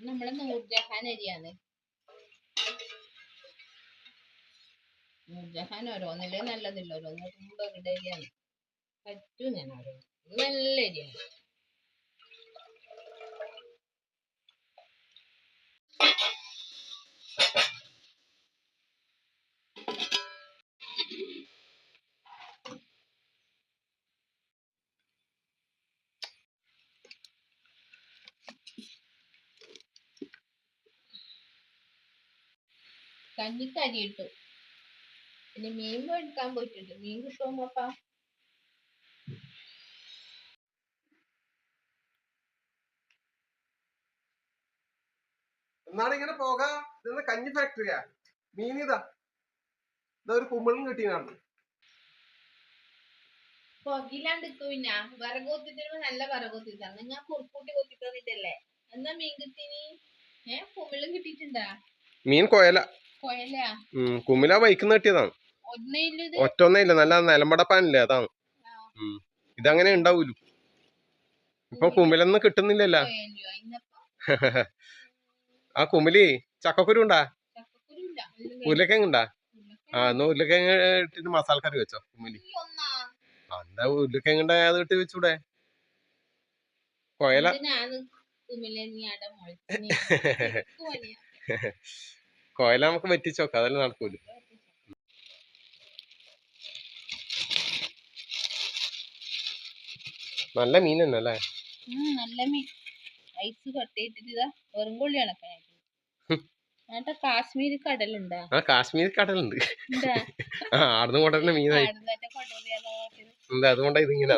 നമ്മളെ നൂർജഹാൻ അരിയാണ്. നൂർജഹാൻ ഓരോന്നിൽ നല്ലതില്ല. ഓരോന്ന് പറ്റും ഞാൻ ഓരോന്ന്. നല്ല അരിയാണ്. കഞ്ഞിക്ക് അരി ഇട്ടു പിന്നെ മീൻ മേടിക്കാൻ പോയിട്ടുണ്ട്. മീൻ കിട്ടുമോ നോക്ക. എന്നാണ് ഇങ്ങനെ പോക? ഇതെന്ന് കഞ്ഞി ഫാക്ടറിയാ മീൻ ഇതാ. ഇതാ ഒരു കുമ്പളും കിട്ടിയാണ് പുകയിലാണ്ട് ഇക്ക് പിന്നെ വിറക് കൊത്തിട്ട് നല്ല വിറക് കൊത്തിട്ടാണ് ഞാൻ കുറുക്കൂട്ടി കൊത്തി തന്നിട്ടല്ലേ എന്നാ മീൻ കിട്ടീനി? ഏ കുമ്പളും കിട്ടിയിട്ടുണ്ടാ? മീൻ കൊയല. കിട്ടിയതാണ് ഒന്നേ ഇല്ല ഇത്? ഒറ്റ ഒന്നേ നല്ല നിലമ്പടപ്പാനില്ലേ അതാണ്. ഇതങ്ങനെ ഉണ്ടാവൂലു. ഇപ്പൊ കുമ്മിലൊന്നും കിട്ടുന്നില്ലല്ല. ആ കുമ്മിലി ചക്കക്കുരു ഉണ്ടാ? ഉരുളക്കിഴങ്ങ്. ഉണ്ടാ? ആ എന്നാ ഉരുളക്കിഴങ്ങ് ഇട്ടിട്ട് മസാല കറി വെച്ചോ ആ, എന്താ ഉരുളക്കിഴങ്ങ് അത് ഇട്ട് വെച്ചൂടെ? കൊയല. കൊയല നമുക്ക് വെറ്റിച്ചോക്കാം അതെല്ലാം നടക്കൂല. നല്ല മീൻ തന്നെ അല്ലേ നല്ല മീൻ. ഐസ് കട്ടിയിട്ടിട്ട് ഇതാ വെറും കൊള്ളി കണക്കായിട്ട് എന്നിട്ട് കാശ്മീരി കടലുണ്ടാ? ആ കാശ്മീർ കടലുണ്ട്. ആടുന്ന കൊണ്ടുവരുന്ന മീനായി. എന്താ അതുകൊണ്ടാ ഇതിങ്ങനെ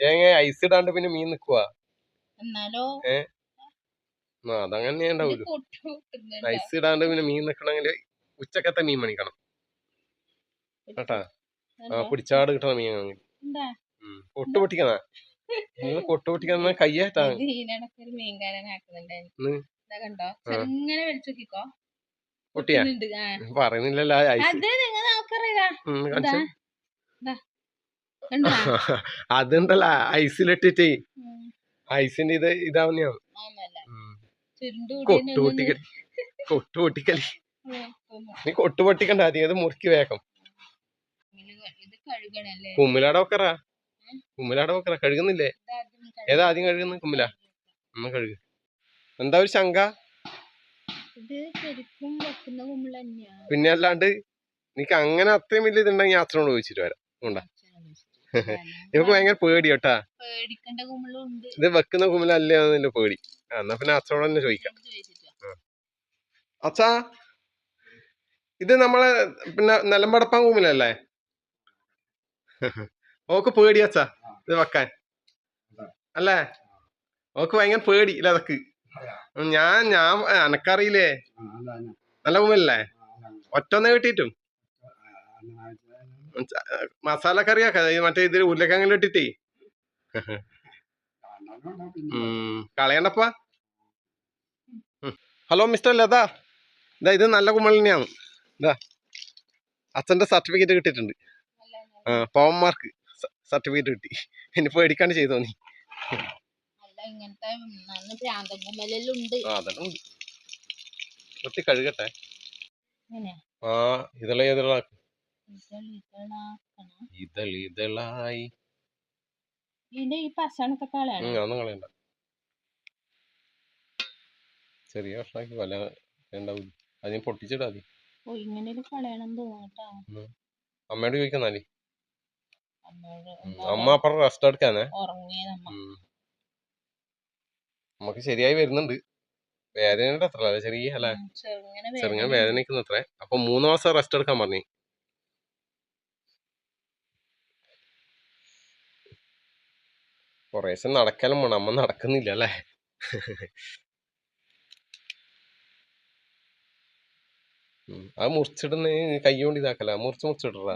ഏങ്ങ ഐസ് ഇടാണ്ട് പിന്നെ മീൻ നിക്കുവാ? എന്നാലോ? ആ അതങ്ങനെ നൈസ് കൊട്ടു ഐസ് ഇടാണ്ട് പിന്നെ മീൻ നിക്കണമെങ്കിൽ ഉച്ചക്കത്തെ മീൻ മണിക്കണം കേട്ടാ? ആ പിടിച്ചാട് കിട്ടണ മീൻ ഉണ്ടാ കൊട്ടു പൊട്ടിക്കണ നിങ്ങൾ കൊട്ടു പൊട്ടിക്കുന്ന കയ്യേറ്റാ. പൊട്ടിയാ? പറയുന്നില്ലല്ലോ അതുണ്ടല്ല ഐസിലിട്ടിട്ടേ. ഐസിന്റെ ഇത് ഇതാവുന്നതാണ്. ആമല്ല കൊട്ടുപൊട്ടിക്കലി നീ കൊട്ടുപൊട്ടിക്കണ്ട ആദ്യം ഇത് മുറുക്കി വേഗം. കുമ്മിലാട വെക്കറ. കുമ്മിലാട വെക്കറ. കഴുകുന്നില്ലേ? ഏതാ ആദ്യം കഴുകുന്നത് കുമ്മില അമ്മ കഴുകു. എന്താ ഒരു ശങ്ക? പിന്നെ അല്ലാണ്ട് നിനക്ക് അങ്ങനെ അത്രയും വലിയ ഇതുണ്ടെങ്കിൽ അച്ഛനോട് ചോദിച്ചിട്ട് വരാം. ഉണ്ടാ ഇവക്ക് ഭയങ്കര പേടി കേട്ടാ പേടിക്കേണ്ട കുമ്പിളും ഉണ്ട് ഇത് വെക്കുന്ന കുമ്മലല്ലേ എന്നതിന്റെ പേടി എന്നാ പിന്നെ അച്ഛനോട് തന്നെ ചോദിക്കാം അച്ഛാ ഇത് നമ്മളെ പിന്നെ നിലമ്പടപ്പാൻ കുമ്മലല്ലേ ഓക്ക് പേടി അച്ഛാ ഇത് വെക്കാൻ അല്ലേ ഓക്ക് ഭയങ്കര പേടി ഇല്ല അതൊക്കെ ഞാൻ ഞാൻ അനക്കറിയില്ലേ നല്ല കുമ്മിലല്ലേ ഒറ്റൊന്നേ കിട്ടിയിട്ടും മസാല കറിയാക്ക മറ്റേ ഇതിൽ ഉരുളക്കിഴങ്ങിൽ ഇട്ടിട്ടേ കളയണ്ടപ്പ. Hello mister Latha. ഇതാ ഇത് നല്ല കുമ്മളിനെയാണ് ഇതാ അച്ഛന്റെ സർട്ടിഫിക്കറ്റ് കിട്ടിയിട്ടുണ്ട്. ആ പവന്മാർക്ക് സർട്ടിഫിക്കറ്റ് കിട്ടി. ഇനി പേടിക്കാണ്ട് ചെയ്തോ നീ. അതെല്ലാം കഴുകട്ടെ. ആ ഇതള ഇതള ഇതൾ ഇതളാക്കണം. ഇതൾ ഇതളായി. ഇതിന്റെ ഈ പശണത്തെ കളയാണ് ഉം, അതൊന്നും കളയണ്ട. ചെറിയ കഷ്ണാക്കി വല ഉണ്ടാവില്ല അതിന് പൊട്ടിച്ചിടാ ഓ ഇങ്ങനെ ഒരു കളയണം തോന്നട്ടാ. അമ്മയോട് ചോദിക്കുന്നാലേ അമ്മ അപ്പുറം റെസ്റ്റ് എടുക്കാനേ? നമുക്ക് ശരിയായി വരുന്നുണ്ട്. വേദന അത്ര അല്ലേ ചെറിയ അല്ലേ. ചെറുങ്ങനെ വേദനിക്കുന്നത്രേ. വേദന അപ്പൊ മൂന്ന് മാസം റെസ്റ്റ് എടുക്കാൻ പറഞ്ഞു. കുറേശ്ശെ നടക്കലും വേണം. അമ്മ നടക്കുന്നില്ല അല്ലേ. അത് മുറിച്ചിടുന്ന കൈ കൊണ്ട് ഇതാക്കല മുറിച്ച് മുറിച്ചിടറ?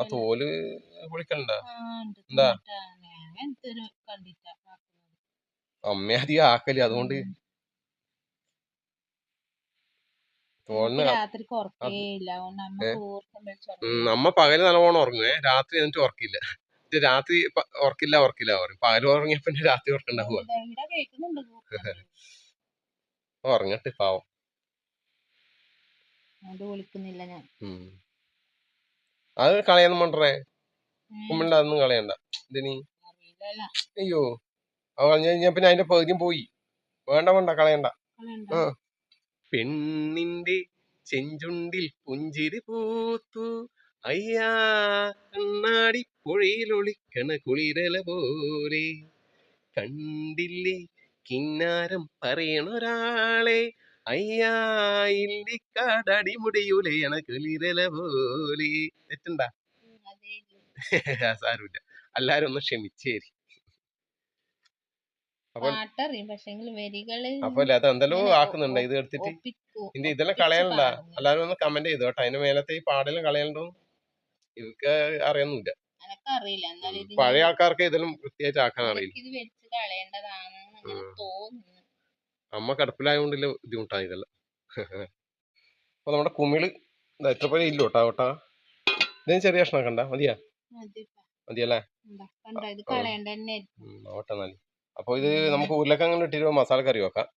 ആ തോൽ പൊളിക്കണ്ട. എന്താ? അമ്മ അധികം ആക്കൽ. അതുകൊണ്ട് അമ്മ പകൽ നല്ലോണം ഉറങ്ങുവേ. രാത്രി എന്നിട്ട് ഉറക്കില്ല. ഇത് രാത്രി ഉറക്കില്ല ഉറക്കില്ല പറയും പകൽ ഉറങ്ങിയ പിന്നെ രാത്രി ഉറക്കണ്ടാവുക. ഉറങ്ങട്ടെ പാവം അത് കളയാന്ന് ഞാൻ ഉം. അത് കളയാനും പണ്ടേ ഉം. കുമ്മിണ്ട അതൊന്നും കളയണ്ട ഇതിനി. അയ്യോ അത് കളഞ്ഞു കഴിഞ്ഞാ പിന്നെ അതിന്റെ പകുതിയും പോയി വേണ്ട വേണ്ട കളയണ്ട കളയണ്ട. ആ. പെണ്ണിന്റെ ചെഞ്ചുണ്ടിൽ പുഞ്ചിരി പൂത്തു അയ്യാ കണ്ണാടി പുഴയിലൊളിക്കണ കുളിരല പോലെ. കണ്ടില്ലേ കിന്നാരം പറയണൊരാളെ അയ്യാ ഇല്ലിക്കാടടി മുടിയുലയണ കുളിരല പോലെ. തെറ്റുണ്ടാ. സാരമില്ല. എല്ലാരും ഒന്ന് ക്ഷമിച്ചേരി. അപ്പൊ അത് എന്തെല്ലോ ആക്കുന്നുണ്ട് ഇത് എടുത്തിട്ട്. ഇതിന്റെ ഇതെല്ലാം കളയണ്ട. എല്ലാരും ഒന്ന് കമന്റ് ചെയ്തോട്ടെ അതിന് മേലത്തെ ഈ പാടെല്ലാം കളയണ്ടോ? ഇവർക്ക് അറിയൊന്നുമില്ല എന്നാലും പഴയ ആൾക്കാർക്ക് ഇതിലും വൃത്തിയായിട്ട് ആക്കാൻ അറിയില്ല. ഇത് വെച്ച് കളയേണ്ടതാണെന്ന് അങ്ങനെ തോന്നുന്നു. അമ്മ കടുപ്പിലായതുകൊണ്ടില്ല ബുദ്ധിമുട്ടാണ് ഇതെല്ലാം. അപ്പൊ നമ്മുടെ കുമിൾ എത്ര പോലെ ഇല്ല കേട്ടോ കേട്ടാ. ഇതിന് ചെറിയ കഷ്ണം കണ്ട മതിയാ? മതിയല്ലേ? അപ്പൊ ഇത് നമുക്ക് ഉരുളക്കങ്ങനെ ഇട്ടിട്ട് മസാല കറി വെക്കാം.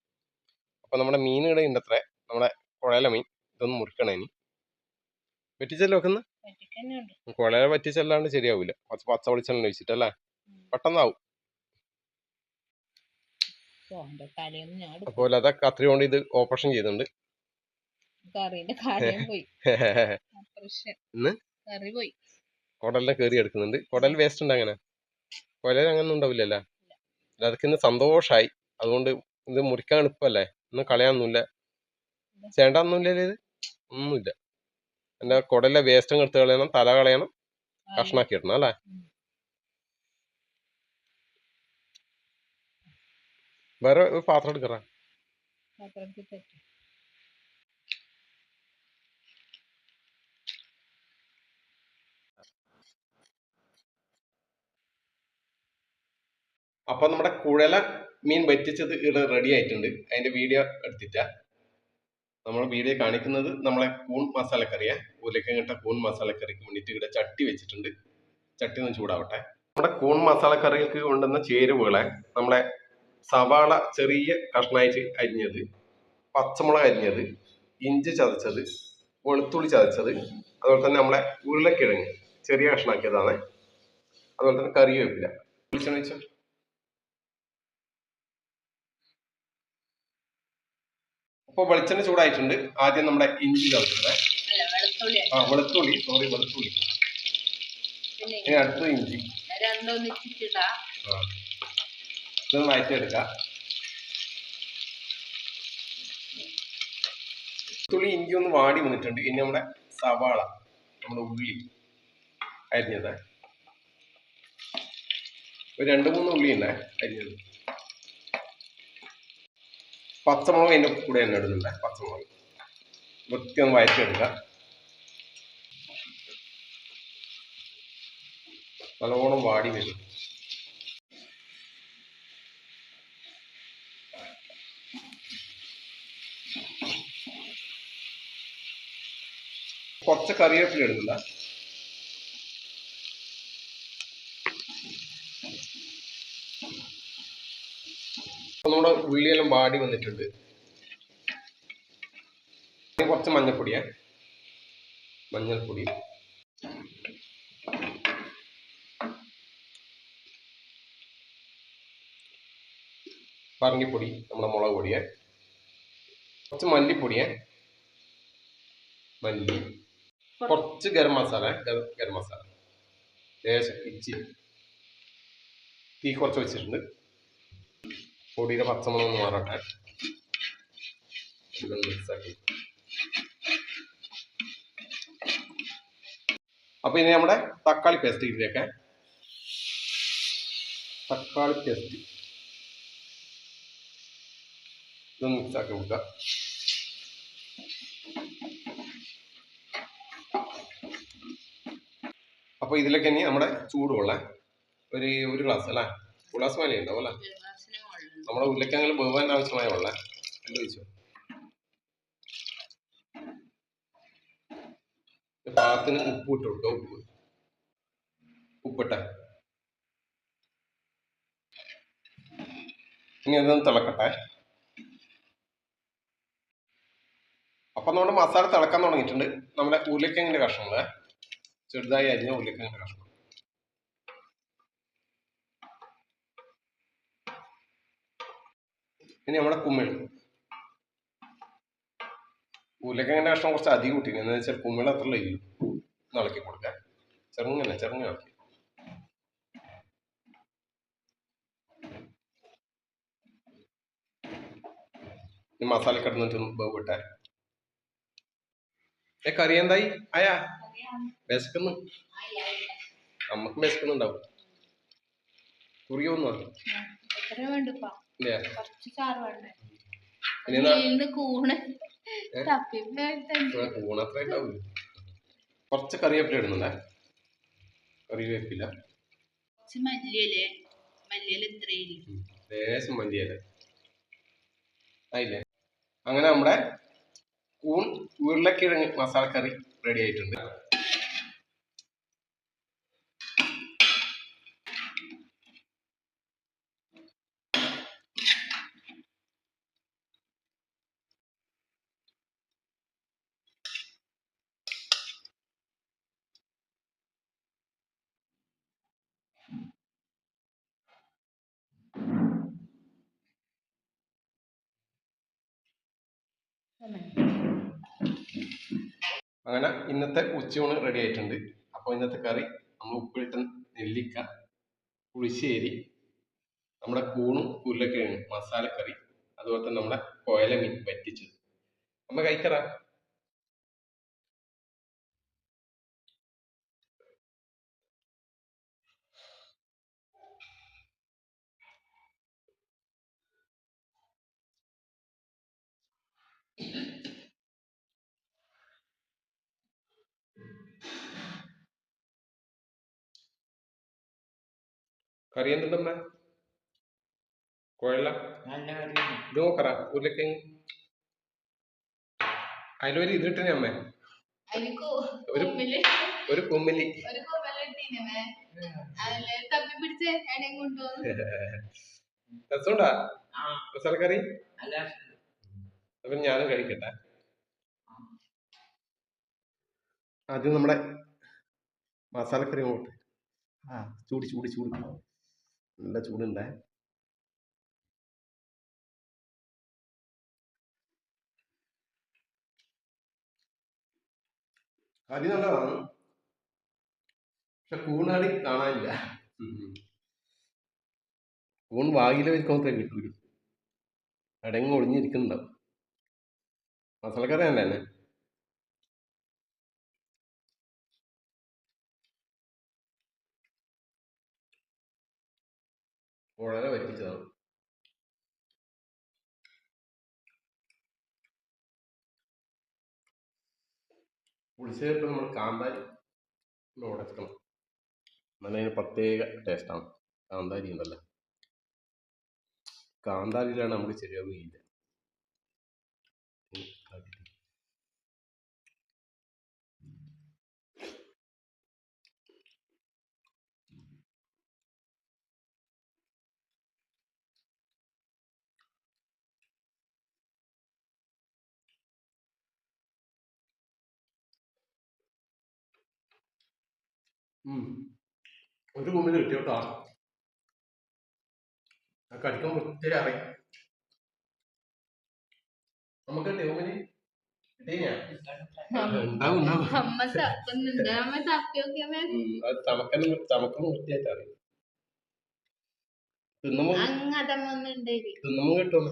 അപ്പൊ നമ്മുടെ മീൻ ഇവിടെ നമ്മുടെ കുഴല മീൻ. ഇതൊന്ന് മുറിക്കണേ ഇനി. വെട്ടിച്ചല്ലേ വെക്കുന്ന? കുഴല പറ്റിച്ചല്ലാണ്ട് ശരിയാവൂല. കുറച്ച് പച്ച വെളിച്ചെണ്ണ ഒഴിച്ചിട്ടല്ലേ? അല്ലേ പെട്ടെന്നാവും. അപ്പോൾ അതൊക്കെ കത്രി കൊണ്ട് ഇത് ഓപ്പറേഷൻ ചെയ്തിട്ടുണ്ട്? കറി കുടലിനെ കയറി എടുക്കുന്നുണ്ട്. കുടൽ വേസ്റ്റ് ഉണ്ട് അങ്ങനെ കൊലയിൽ അങ്ങനെ ഉണ്ടാവില്ലല്ലോ? അതൊക്കെ ഇന്ന് സന്തോഷായി. അതുകൊണ്ട് ഇത് മുറിക്കാൻ എളുപ്പമല്ലേ? ഇന്ന് കളയാനൊന്നുമില്ല. ചേണ്ടാന്നൊന്നുമില്ലല്ലോ ഇത്? ഒന്നുമില്ല. എന്റെ കുടലിലെ വേസ്റ്റും എടുത്ത് കളയണം തല കളയണം കഷ്ണാക്കി ഇടണം അല്ലേ. വേറെ പാത്രം എടുക്കറ. അപ്പൊ നമ്മുടെ കുഴല മീൻ വറ്റിച്ചത് ഇവിടെ റെഡി ആയിട്ടുണ്ട് അതിന്റെ വീഡിയോ എടുത്തിട്ട നമ്മൾ വീഡിയോ കാണിക്കുന്നത് നമ്മളെ കൂൺ മസാലക്കറിയാ. ഉരുളക്കിഴങ്ങട്ട കൂൺ മസാലക്കറിക്ക് വേണ്ടിയിട്ട് ഇവിടെ ചട്ടി വെച്ചിട്ടുണ്ട്. ചട്ടി ഒന്ന് ചൂടാവട്ടെ. നമ്മുടെ കൂൺ മസാലക്കറികൾക്ക് കൊണ്ടുവന്ന ചേരുവകളെ നമ്മളെ സവാള ചെറിയ കഷ്ണമായിട്ട് അരിഞ്ഞത് പച്ചമുളക് അരിഞ്ഞത് ഇഞ്ചി ചതച്ചത് വെളുത്തുള്ളി ചതച്ചത് അതുപോലെ തന്നെ നമ്മളെ ഉരുളക്കിഴങ്ങ് ചെറിയ കഷ്ണാക്കിയതാണ്. അതുപോലെ തന്നെ കറിവേപ്പില വെളിച്ചെണ്ണ വെച്ചോ അപ്പോൾ വെളിച്ചെണ്ണ ചൂടായിട്ടുണ്ട്. ആദ്യം നമ്മുടെ ഇഞ്ചി ചേർക്കുന്നത് ആ വെളുത്തുള്ളി. സോറി വെളുത്തുള്ളി. ഇനി അടുത്തത് ഇഞ്ചി. ഇത് വഴറ്റിയെടുക്കാം വെളുത്തുള്ളി ഇഞ്ചി ഒന്ന് വാടി വന്നിട്ടുണ്ട്. ഇനി നമ്മുടെ സവാള നമ്മുടെ ഉള്ളി അരിഞ്ഞത്. ഒരു രണ്ട് മൂന്ന് ഉള്ളി ഉണ്ടേ അരിഞ്ഞത്. പച്ചമുളക് അതിന്റെ കൂടെ തന്നെ ഇടുന്നുണ്ട്. പച്ചമുളക്. വൃത്തി ഒന്ന് വഴറ്റിയെടുക്കുക നല്ലോണം വാടി വരും. കുറച്ച് കറിവേപ്പില ഇടുന്നില്ല നമ്മുടെ ഉള്ളിയെല്ലാം വാടി വന്നിട്ടുണ്ട്. കുറച്ച് മഞ്ഞൾപ്പൊടിയാ. മഞ്ഞൾപ്പൊടി. പറങ്കിപ്പൊടി നമ്മുടെ മുളക് പൊടിയെ. കുറച്ച് മല്ലിപ്പൊടിയെ. മല്ലി. കുറച്ച് ഗരം മസാല ഗരം മസാല. ലേശം ഇച്ചി തീ കുറച്ച് വെച്ചിട്ടുണ്ട്. പൊടിയുടെ പച്ചമുളക് ഒന്ന് മാറട്ടെ. എല്ലാം mix ആക്കി. അപ്പൊ ഇനി നമ്മുടെ തക്കാളി പേസ്റ്റ് ഇതിലേക്ക് തക്കാളി പേസ്റ്റ് ഇതൊന്ന് മിക്സ് ആക്കി കൊടുക്കുക അപ്പൊ ഇതിലേക്ക് ഇനി നമ്മുടെ ചൂടുള്ള ഒരു ഒരു ഗ്ലാസ് അല്ലേ? ഒരു ഗ്ലാസ് മലയുണ്ടാവും ഉണ്ടാവും അല്ലേ? നമ്മുടെ ഉരുളക്കിഴങ്ങിൽ വേവാൻ ആവശ്യമായ വെള്ളം. എന്ത് ചോദിച്ചു പാകത്തിന് ഉപ്പ് ഇട്ട് കൊടുക്കുക ഉപ്പ്. ഉപ്പിട്ട. ഇനി അതൊന്ന് തിളക്കട്ടെ. അപ്പൊ നമ്മുടെ മസാല തിളക്കാൻ തുടങ്ങിയിട്ടുണ്ട്. നമ്മുടെ ഉരുളക്കിഴങ്ങിന്റെ കഷ്ണങ്ങൾ ചെറുതായി അരിഞ്ഞ ഉരുളക്കിഴങ്ങിന്റെ കഷ്ണം ഇനി നമ്മുടെ കുമ്മിൾ ഉരുളക്കിഴങ്ങിന്റെ കഷ്ണം കുറച്ച് അധികം കൂട്ടിന് എന്താ വെച്ചാൽ കുമ്മിൾ അത്ര ഇല്ലു. ഇളക്കി കൊടുക്കാൻ ചെറുങ്ങനെ ചെറുങ്ങനെ ഇളക്കി. മസാല കിടന്നിട്ട് വിട്ടാൽ ഏ കറി എന്തായി? ആയാ? വിശക്കുന്നു. നമ്മക്ക് വിശക്കുന്നുണ്ടാവും. കുറിയൊന്നു കുറച്ച് ചാറ് വേണ്ടേ കൂണ്. ഉണ്ടാവില്ല കുറച്ച് കറിവേപ്പില ഇടുന്നുണ്ടേ? കറിവേപ്പില. കുറച്ച് മല്ലിയല്ലേ മല്ലിയില ഇത്രയില്ല ഉം. ലേശം മല്ലിയില. ആയില്ലേ? അങ്ങനെ നമ്മുടെ കൂൺ ഉരുളക്കിഴങ്ങ് മസാലക്കറി റെഡി ആയിട്ടുണ്ട്. അങ്ങനെ ഇന്നത്തെ ഉച്ചയൂണ് റെഡി ആയിട്ടുണ്ട്. അപ്പോൾ ഇന്നത്തെ കറി നമ്മൾ ഉപ്പിട്ട നെല്ലിക്ക പുളിശ്ശേരി നമ്മുടെ കൂണും ഉരുളക്കിഴങ്ങും മസാലക്കറി അതുപോലെ തന്നെ നമ്മുടെ കോയല മീൻ വറ്റിച്ചത്. നമ്മൾ കഴിക്കറ കറി എന്തുണ്ടമ്മ കറിയാണ്. ഇത് നോക്കറ ഉരുളക്കിഴങ്ങ്. അതിലൊരു ഇതിട്ടനെ അമ്മേ. ഒരു കുമ്മിൽ. ഒരു കുമ്മിലി. രസമുണ്ടാ? രസമുണ്ട്. അപ്പൊ ഞാനും കഴിക്കട്ടെ. ആദ്യം നമ്മുടെ മസാലക്കറി അങ്ങോട്ട്. ആ ചൂടി ചൂടി ചൂട്. നല്ല ചൂടുണ്ടേ? കറി നല്ലതാണ്. പക്ഷെ കൂണാടി കാണാനില്ല. കൂൺ വായിലെ വെക്കുമ്പോൾ കിട്ടൂല. അടങ്ങി ഒളിഞ്ഞിരിക്കുന്നുണ്ടാവും. മസാലക്കറി തന്നെ വളരെ വറ്റിച്ചതാണ് പുളിശ്ശേരി നമ്മൾ കാന്താരി ഉടക്കണം. നല്ല അതിന് പ്രത്യേക ടേസ്റ്റാണ് കാന്താരി ഉണ്ടല്ലോ. കാന്താരിയിലാണ് നമുക്ക് ശരിയാവുകയില്ല ഒരു കുമ്പിൽ കിട്ടി കേട്ടോ കടിക്കാൻ ഒത്തിരി അറിയാം നമുക്ക് ടേബിളിൽ കിട്ടിയാ ഉണ്ടാവും ഉണ്ടാവും. അമ്മ തപ്പുന്നുണ്ട് അമ്മ തപ്പി നോക്കിയമ്മ ഉം, അത് ചമക്കലും ചമക്കുമ്പോൾ വൃത്തിയായിട്ട് അറിയും തിന്നുമ്പോ അങ്ങതമ്മ ഒന്നുണ്ടായി തിന്നുമ്പോ കിട്ടും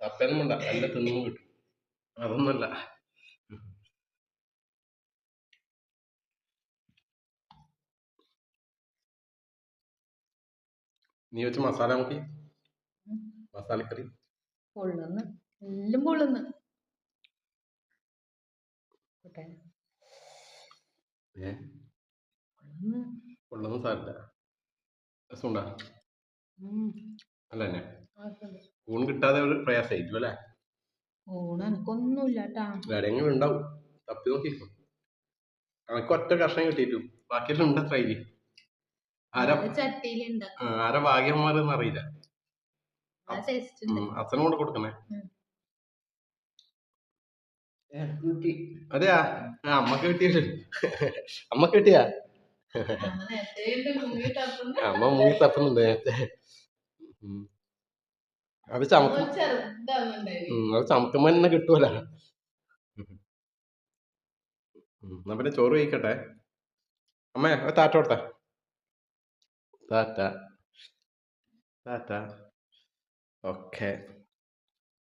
അപ്പനും വേണ്ട നല്ല തിന്നുമ്പോ കിട്ടും അതൊന്നല്ല നീ വെച്ച് മസാല നോക്കി മസാലക്കറി പൊള്ളുന്ന്. എല്ലാം പൊള്ളുന്ന്. സാരില്ല രസമുണ്ടാ. അല്ല തന്നെ കിട്ടാതെ ഒരു പ്രയാസായിരിക്കും അല്ലേ? ഊണ് എനക്കൊന്നുമില്ല എവിടെയെങ്കിലും ഉണ്ടാവും. തപ്പി നോക്കിക്കോ. കണക്ക് ഒറ്റ കഷ്ണം കിട്ടിയിട്ടു. ബാക്കിയെല്ലാം ഉണ്ട് അത്ര ആരാ ചട്ടിയിലുണ്ട്. ആ, ആരാ ഭാഗ്യന്മാരെന്ന് അറിയില്ല. അച്ഛനും കൂടെ കൊടുക്കണേ. അതെയാ? ആ അമ്മയ്ക്ക് കിട്ടിയല്ലേ അമ്മയ്ക്ക് കിട്ടിയാ? അമ്മ മൂങ്ങി തപ്പുന്നുണ്ട് നേരത്തെ. അത് ചമക്കും അത് ചമക്കുമ്പോ തന്നെ കിട്ടൂല. എന്നാ പിന്നെ ചോറ് കഴിക്കട്ടെ? അമ്മേ ഒരു Tata. Tata. Ok.